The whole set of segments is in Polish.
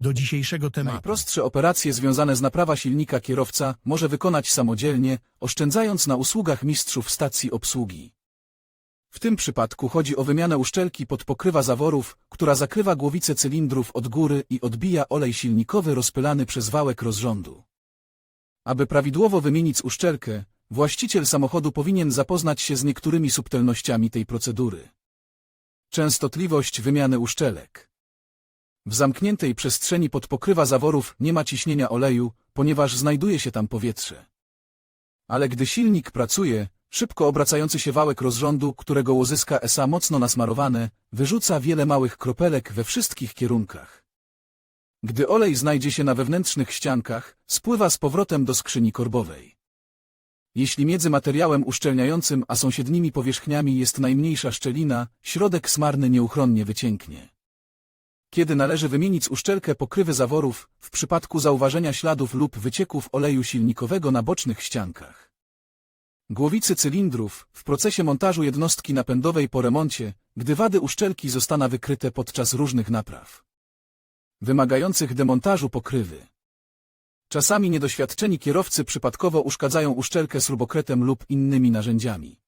do dzisiejszego tematu. Najprostsze operacje związane z naprawa silnika kierowca może wykonać samodzielnie, oszczędzając na usługach mistrzów stacji obsługi. W tym przypadku chodzi o wymianę uszczelki pod pokrywa zaworów, która zakrywa głowicę cylindrów od góry i odbija olej silnikowy rozpylany przez wałek rozrządu. Aby prawidłowo wymienić uszczelkę, właściciel samochodu powinien zapoznać się z niektórymi subtelnościami tej procedury. Częstotliwość wymiany uszczelek. W zamkniętej przestrzeni pod pokrywa zaworów nie ma ciśnienia oleju, ponieważ znajduje się tam powietrze. Ale gdy silnik pracuje, szybko obracający się wałek rozrządu, którego łożyska SA mocno nasmarowane, wyrzuca wiele małych kropelek we wszystkich kierunkach. Gdy olej znajdzie się na wewnętrznych ściankach, spływa z powrotem do skrzyni korbowej. Jeśli między materiałem uszczelniającym a sąsiednimi powierzchniami jest najmniejsza szczelina, środek smarny nieuchronnie wycięknie. Kiedy należy wymienić uszczelkę pokrywy zaworów w przypadku zauważenia śladów lub wycieków oleju silnikowego na bocznych ściankach. Głowicy cylindrów w procesie montażu jednostki napędowej po remoncie, gdy wady uszczelki zostaną wykryte podczas różnych napraw. Wymagających demontażu pokrywy. Czasami niedoświadczeni kierowcy przypadkowo uszkadzają uszczelkę śrubokretem lub innymi narzędziami.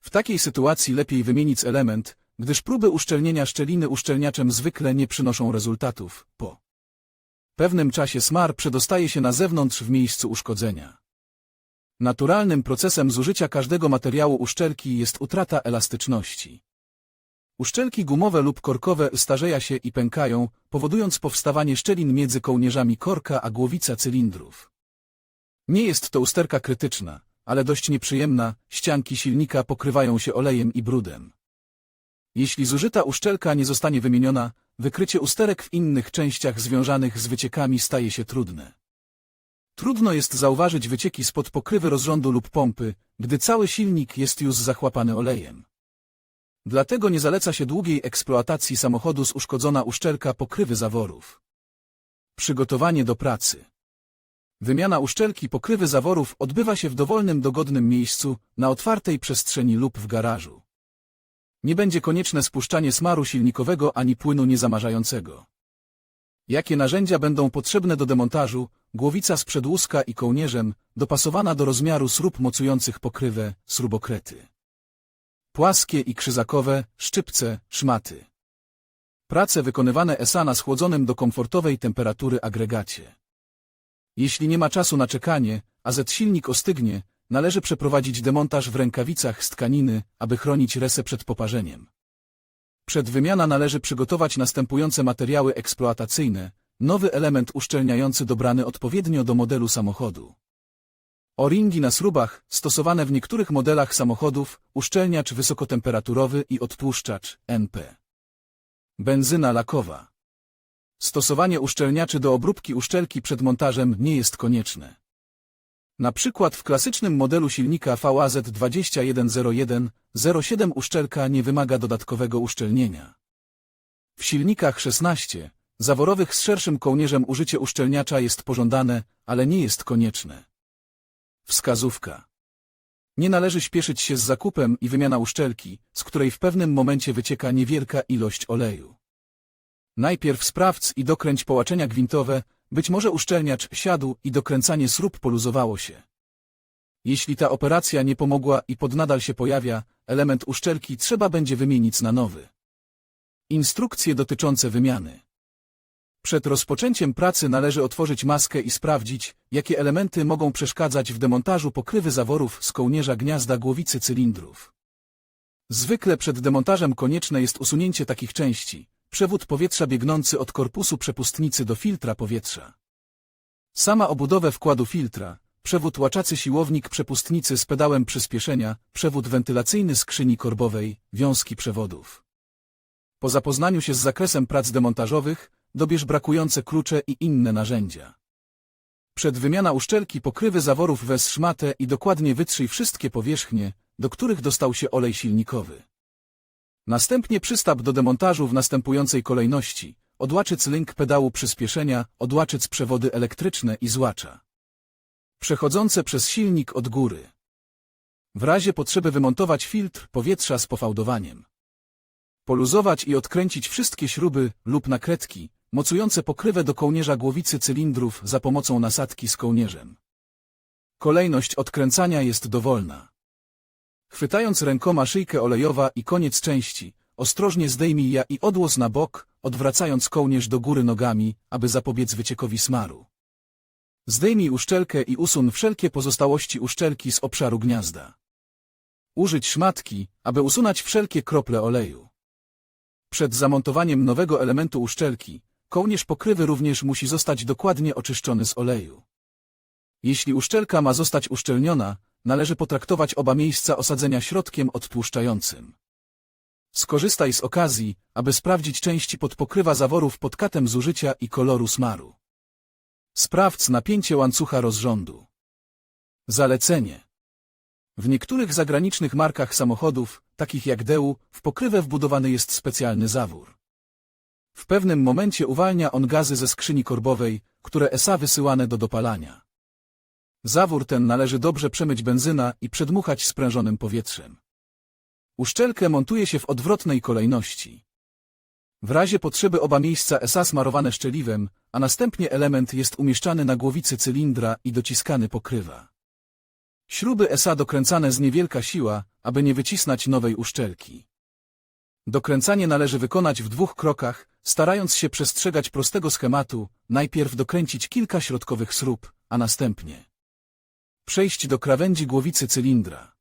W takiej sytuacji lepiej wymienić element, gdyż próby uszczelnienia szczeliny uszczelniaczem zwykle nie przynoszą rezultatów. Po pewnym czasie smar przedostaje się na zewnątrz w miejscu uszkodzenia. Naturalnym procesem zużycia każdego materiału uszczelki jest utrata elastyczności. Uszczelki gumowe lub korkowe starzeją się i pękają, powodując powstawanie szczelin między kołnierzami korka a głowica cylindrów. Nie jest to usterka krytyczna, ale dość nieprzyjemna, ścianki silnika pokrywają się olejem i brudem. Jeśli zużyta uszczelka nie zostanie wymieniona, wykrycie usterek w innych częściach związanych z wyciekami staje się trudne. Trudno jest zauważyć wycieki spod pokrywy rozrządu lub pompy, gdy cały silnik jest już zachłapany olejem. Dlatego nie zaleca się długiej eksploatacji samochodu z uszkodzona uszczelka pokrywy zaworów. Przygotowanie do pracy. Wymiana uszczelki pokrywy zaworów odbywa się w dowolnym dogodnym miejscu, na otwartej przestrzeni lub w garażu. Nie będzie konieczne spuszczanie smaru silnikowego ani płynu niezamarzającego. Jakie narzędzia będą potrzebne do demontażu? Głowica z przedłuska i kołnierzem, dopasowana do rozmiaru srób mocujących pokrywę, śrubokrety. Płaskie i krzyzakowe, szczypce, szmaty. Prace wykonywane ESA na schłodzonym do komfortowej temperatury agregacie. Jeśli nie ma czasu na czekanie, a Z-silnik ostygnie, należy przeprowadzić demontaż w rękawicach z tkaniny, aby chronić resę przed poparzeniem. Przed wymiana należy przygotować następujące materiały eksploatacyjne, nowy element uszczelniający dobrany odpowiednio do modelu samochodu. O-ringi na śrubach, stosowane w niektórych modelach samochodów, uszczelniacz wysokotemperaturowy i odtłuszczacz, NP. Benzyna lakowa. Stosowanie uszczelniaczy do obróbki uszczelki przed montażem nie jest konieczne. Na przykład w klasycznym modelu silnika VAZ2101-07 uszczelka nie wymaga dodatkowego uszczelnienia. W silnikach 16, zaworowych z szerszym kołnierzem użycie uszczelniacza jest pożądane, ale nie jest konieczne. Wskazówka. Nie należy śpieszyć się z zakupem i wymiana uszczelki, z której w pewnym momencie wycieka niewielka ilość oleju. Najpierw sprawdź i dokręć połaczenia gwintowe, być może uszczelniacz siadł i dokręcanie śrub poluzowało się. Jeśli ta operacja nie pomogła i podnadal się pojawia, element uszczelki trzeba będzie wymienić na nowy. Instrukcje dotyczące wymiany. Przed rozpoczęciem pracy należy otworzyć maskę i sprawdzić, jakie elementy mogą przeszkadzać w demontażu pokrywy zaworów z kołnierza gniazda głowicy cylindrów. Zwykle przed demontażem konieczne jest usunięcie takich części, przewód powietrza biegnący od korpusu przepustnicy do filtra powietrza. Sama obudowę wkładu filtra, przewód łaczacy siłownik przepustnicy z pedałem przyspieszenia, przewód wentylacyjny skrzyni korbowej, wiązki przewodów. Po zapoznaniu się z zakresem prac demontażowych, dobierz brakujące klucze i inne narzędzia. Przed wymiana uszczelki pokrywy zaworów wez szmatę i dokładnie wytrzyj wszystkie powierzchnie, do których dostał się olej silnikowy. Następnie przystaw do demontażu w następującej kolejności. Odłaczyc link pedału przyspieszenia, odłaczyc przewody elektryczne i złacza. Przechodzące przez silnik od góry. W razie potrzeby wymontować filtr powietrza z pofałdowaniem. Poluzować i odkręcić wszystkie śruby lub nakrętki, mocujące pokrywę do kołnierza głowicy cylindrów za pomocą nasadki z kołnierzem. Kolejność odkręcania jest dowolna. Chwytając rękoma szyjkę olejowa i koniec części, ostrożnie zdejmij ja i odłos na bok, odwracając kołnierz do góry nogami, aby zapobiec wyciekowi smaru. Zdejmij uszczelkę i usun wszelkie pozostałości uszczelki z obszaru gniazda. Użyć szmatki, aby usunąć wszelkie krople oleju. Przed zamontowaniem nowego elementu uszczelki, kołnierz pokrywy również musi zostać dokładnie oczyszczony z oleju. Jeśli uszczelka ma zostać uszczelniona, należy potraktować oba miejsca osadzenia środkiem odtłuszczającym. Skorzystaj z okazji, aby sprawdzić części podpokrywa zaworów pod katem zużycia i koloru smaru. Sprawdź napięcie łańcucha rozrządu. Zalecenie. W niektórych zagranicznych markach samochodów, takich jak Deu, w pokrywę wbudowany jest specjalny zawór. W pewnym momencie uwalnia on gazy ze skrzyni korbowej, które ESA wysyłane do dopalania. Zawór ten należy dobrze przemyć benzyna i przedmuchać sprężonym powietrzem. Uszczelkę montuje się w odwrotnej kolejności. W razie potrzeby oba miejsca ESA smarowane szczeliwem, a następnie element jest umieszczany na głowicy cylindra i dociskany pokrywa. Śruby ESA dokręcane z niewielka siła, aby nie wycisnąć nowej uszczelki. Dokręcanie należy wykonać w dwóch krokach, starając się przestrzegać prostego schematu, najpierw dokręcić kilka środkowych śrub, a następnie przejść do krawędzi głowicy cylindra.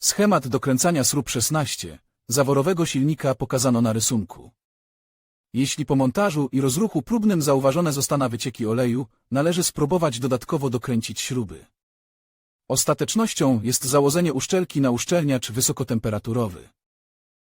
Schemat dokręcania śrub 16, zaworowego silnika pokazano na rysunku. Jeśli po montażu i rozruchu próbnym zauważone zostaną wycieki oleju, należy spróbować dodatkowo dokręcić śruby. Ostatecznością jest założenie uszczelki na uszczelniacz wysokotemperaturowy.